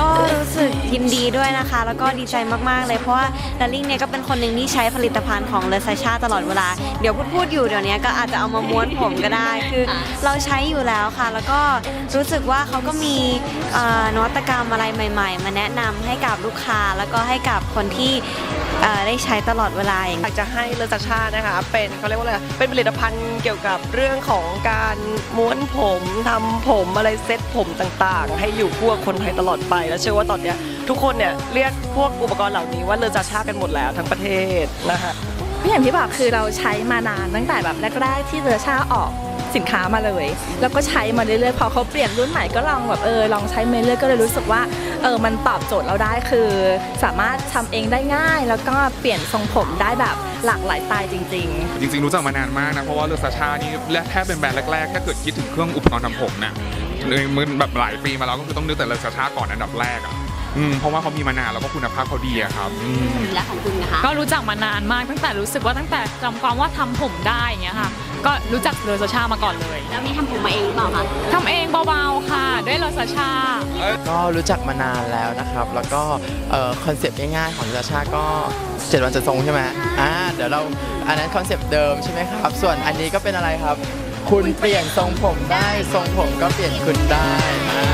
ก็รู้สึกยินดีด้วยนะคะ แล้วก็ดีใจมาก ๆ เลยเพราะว่าดัลลิงเนี่ยก็เป็นคนหนึ่งที่ใช้ผลิตภัณฑ์ของเลซาชาตลอดเวลา เดี๋ยวพูดพูดอยู่เดี๋ยวนี้ก็อาจจะเอามาม้วนผมก็ได้ คือเราใช้อยู่แล้วค่ะ แล้วก็รู้สึกว่าเขาก็มีนวัตกรรมอะไรใหม่ ๆ มาแนะนำให้กับลูกค้าแล้วก็ให้กับคนที่ ได้ใช้ตลอดเวลาอย่างอยากจะให้เลอซาชานะคะเป็นเขาเรียกว่าอะไรเป็นผลิตภัณฑ์เกี่ยวกับเรื่องของการม้วนผมทำผมอะไรเซ็ตผมต่างๆ ให้อยู่คู่กับคนไทยตลอดไป แล้วเชื่อว่าตอนเนี้ยทุกคนเนี่ยเรียกพวกอุปกรณ์เหล่านี้ว่าเลอซาชากันหมดแล้วทั้งประเทศนะคะอย่างที่บอกคือเราใช้มานานตั้งแต่แบบแรกๆที่เรือชาออก สินค้ามาเลย แล้วก็ใช้มาเรื่อยๆ พอเขาเปลี่ยนรุ่นใหม่ก็ลองแบบเออลองใช้มาเรื่อยๆก็เลยรู้สึกว่าเออมันตอบโจทย์เราได้คือ สามารถทำเองได้ง่าย แล้วก็เปลี่ยนทรงผมได้แบบหลากหลายสไตล์จริง ๆ จริง ๆ รู้จักมานานมากนะเพราะว่าเลอซาชานี่แทบเป็นแบรนด์แรกๆถ้าเกิดคิดถึงเครื่องอุปกรณ์ทำผมนะเลยมันแบบหลายปีมาแล้วก็คือต้องนึกแต่เลอซาชาก่อนอันดับแรกอะอืมเพราะว่าเขามีมานานแล้วก็คุณภาพเขาดีอะครับอืมและของคุณนะคะก็รู้จักมานานมากตั้งแต่รู้สึกว่าตั้งแต่จำความว่าทำผมได้อย่างเงี้ยค่ะ ก็รู้จักเลอซาชามาก่อนเลยแล้วนี่ทำผมมาเองหรือเปล่าคะทำเองเบาๆค่ะด้วยเลอซาชาก็รู้จักมานานแล้วนะครับ แล้วก็คอนเซปต์ง่ายๆของซาชาก็เจ็ดวันจะทรงใช่ไหมอ่าเดี๋ยวเราอันนั้นคอนเซปต์เดิมใช่ไหมครับส่วนอันนี้ก็เป็นอะไรครับ คุณเปลี่ยนทรงผมได้ทรงผมก็เปลี่ยนคุณได้อ่า